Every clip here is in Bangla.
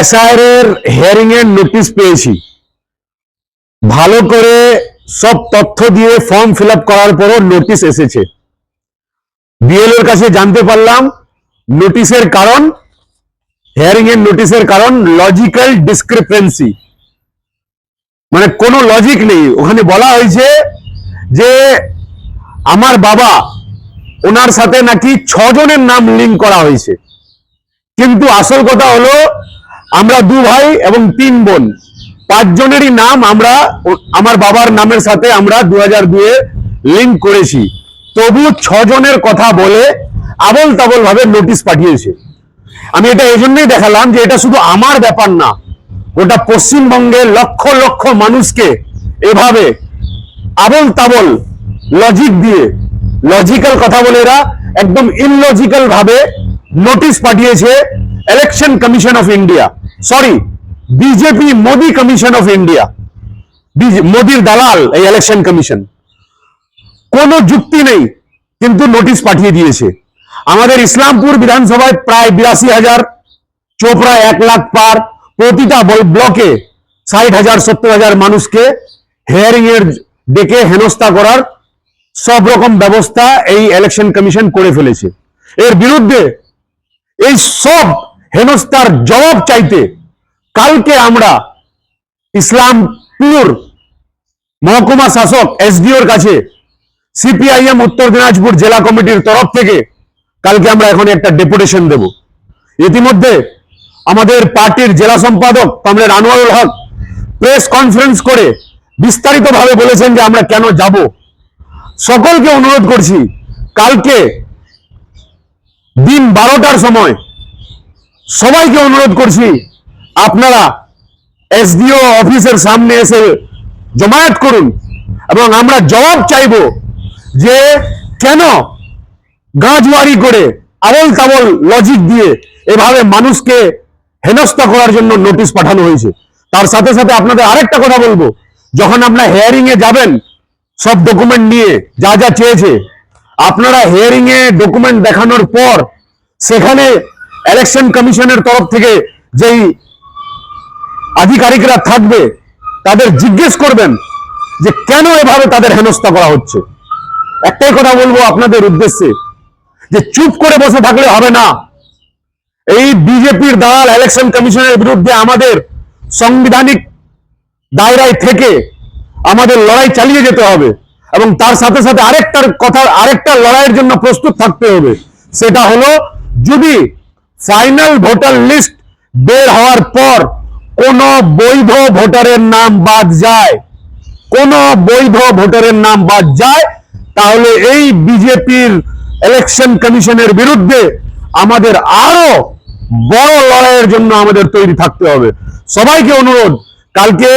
এসআইআর এর হিয়ারিং এর নোটিশ পেয়েছি। ভালো করে সব তথ্য দিয়ে ফর্ম ফিল করার পরও নোটিশ এসেছে। বিএল এর কাছে জানতে পারলাম নোটিশের কারণ হিয়ারিং এর নোটিশের কারণ লজিক্যাল ডিসক্রিপেন্সি মানে কোনো লজিক নেই। ওখানে বলা হয়েছে যে আমার বাবা, ওনার সাথে নাকি ছজনের নাম লিঙ্ক করা হয়েছে। কিন্তু আসল কথা হলো আমরা দু ভাই এবং তিন বোন। পাঁচজনেরই নাম আমরা আমার বাবার নামের সাথে আমরা দু হাজার দুয়ে লিঙ্ক করেছি। তবু ছজনের কথা বলে আবল তাবল ভাবে নোটিশ পাঠিয়েছে। আমি এটা এই জন্যই দেখালাম যে এটা শুধু আমার ব্যাপার না, গোটা পশ্চিমবঙ্গে লক্ষ লক্ষ মানুষকে এভাবে আবল তাবল লজিক দিয়ে লজিক্যাল কথা বলে এরা একদম ইললজিক্যাল ভাবে নোটিশ পাঠিয়েছে election commission of India sorry BJP Modi commission of India মোদির দালাল এই ইলেকশন কমিশন কোনো যুক্তি নেই, কিন্তু নোটিশ পাঠিয়ে দিয়েছে। আমাদের ইসলামপুর বিধানসভায় প্রায় বিরাশি হাজার চোপড়া এক লাখ পার, প্রতিটা বল- ব্লকে ষাট হাজার, সত্তর হাজার মানুষকে হেয়ারিং এর ডেকে হেনস্থা করার সব রকম ব্যবস্থা এই ইলেকশন কমিশন করে ফেলেছে। এর বিরুদ্ধে এই সব হেনস্থার জবাব চাইতে কালকে আমরা ইসলামপুর মহকুমা শাসক এসডিওর কাছে সিপিআইএম উত্তর দিনাজপুর জেলা কমিটির তরফ থেকে কালকে আমরা এখন একটা ডেপুটেশন দেব। ইতিমধ্যে আমাদের পার্টির জেলা সম্পাদক comrade Anowarul Haque press conference করে বিস্তারিতভাবে বলেছেন যে আমরা কেন যাব। সকলকে অনুরোধ করছি, কালকে দিন বারোটার সময় সবাইকে অনুরোধ করছি, আপনারা এসডিও অফিসের সামনে এসে জমায়েত করুন এবং আমরা জবাব চাইব যে কেন গাঁজওয়ারি করে আবল তাবল লজিক দিয়ে এভাবে মানুষকে হেনস্থা করার জন্য নোটিশ পাঠানো হয়েছে। তার সাথে সাথে আপনাদের আরেকটা কথা বলব, যখন আপনারা হেয়ারিং এ যাবেন, সব ডকুমেন্ট নিয়ে যা যা চেয়েছে, আপনারা হিয়ারিং এ ডকুমেন্ট দেখানোর পর সেখানে ইলেকশন কমিশনের তরফ থেকে যেই আধিকারিকরা থাকবে, তাদের জিজ্ঞেস করবেন যে কেন এভাবে তাদের হেনস্থা করা হচ্ছে। একটাই কথা বলব আপনাদের উদ্দেশ্যে, যে চুপ করে বসে থাকলে হবে না। এই বিজেপির দালাল ইলেকশন কমিশনের বিরুদ্ধে আমাদের সাংবিধানিক দায়রায় থেকে আমাদের লড়াই চালিয়ে যেতে হবে এবং তার সাথে সাথে আরেকটার কথা, আরেকটা লড়াইয়ের জন্য প্রস্তুত থাকতে হবে। সেটা হলো যদি ফাইনাল ভোটার লিস্ট বের হওয়ার পর কোন বৈধ ভোটারের নাম বাদ যায়। কোন বৈধ ভোটারের নাম বাদ যায়, তাহলে এই বিজেপির ইলেকশন কমিশনের বিরুদ্ধে আমাদের আরও বড় লড়াইয়ের জন্য আমাদের তৈরি থাকতে হবে। সবাইকে অনুরোধ, কালকে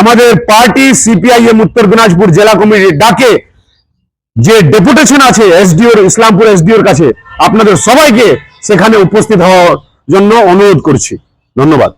আমাদের পার্টি সিপিআইএম উত্তর দিনাজপুর জেলা কমিটির ডাকে যে ডেপুটেশন আছে এসডিওর ইসলামপুর এসডিওর কাছে, আপনাদের সবাইকে সেখানে উপস্থিত হওয়ার জন্য অনুরোধ করছি। ধন্যবাদ।